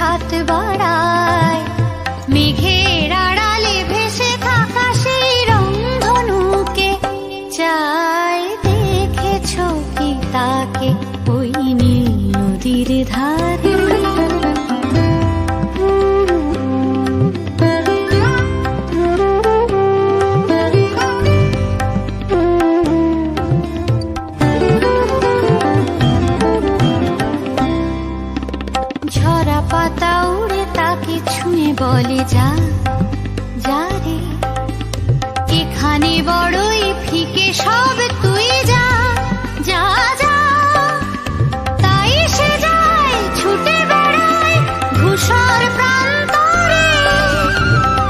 হাত বাড়ায়। মেঘের আড়ালে ভেসে থাকা সেই রংধনুকে চাই দেখেছ কি তাকে? ওই নীল নদীর ধারে বলে যা যা রে এখানে বড়ই ফিকে সব তুই যা যা যা। তাই সে যায় ছুটে বেড়ায় ধূসর প্রান্তরে।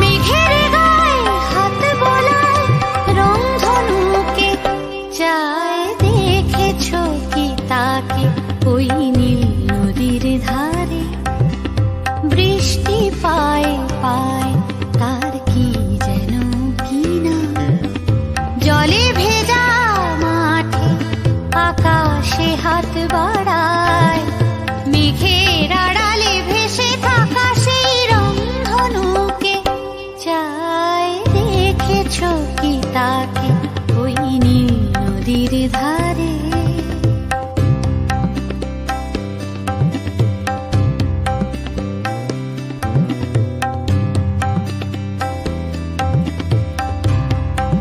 মেঘের গায়ে হাত বোলায় চায় দেখেছ কি তাকে ওই নীল পায় পায়। তার কি যেন কি না জলে ভেজা মাঠে আকাশে হাত বাড়ায়। মেঘের আড়ালে ভেসে থাকা সেই রংধনুকে চাই দেখেছ কি তাকে?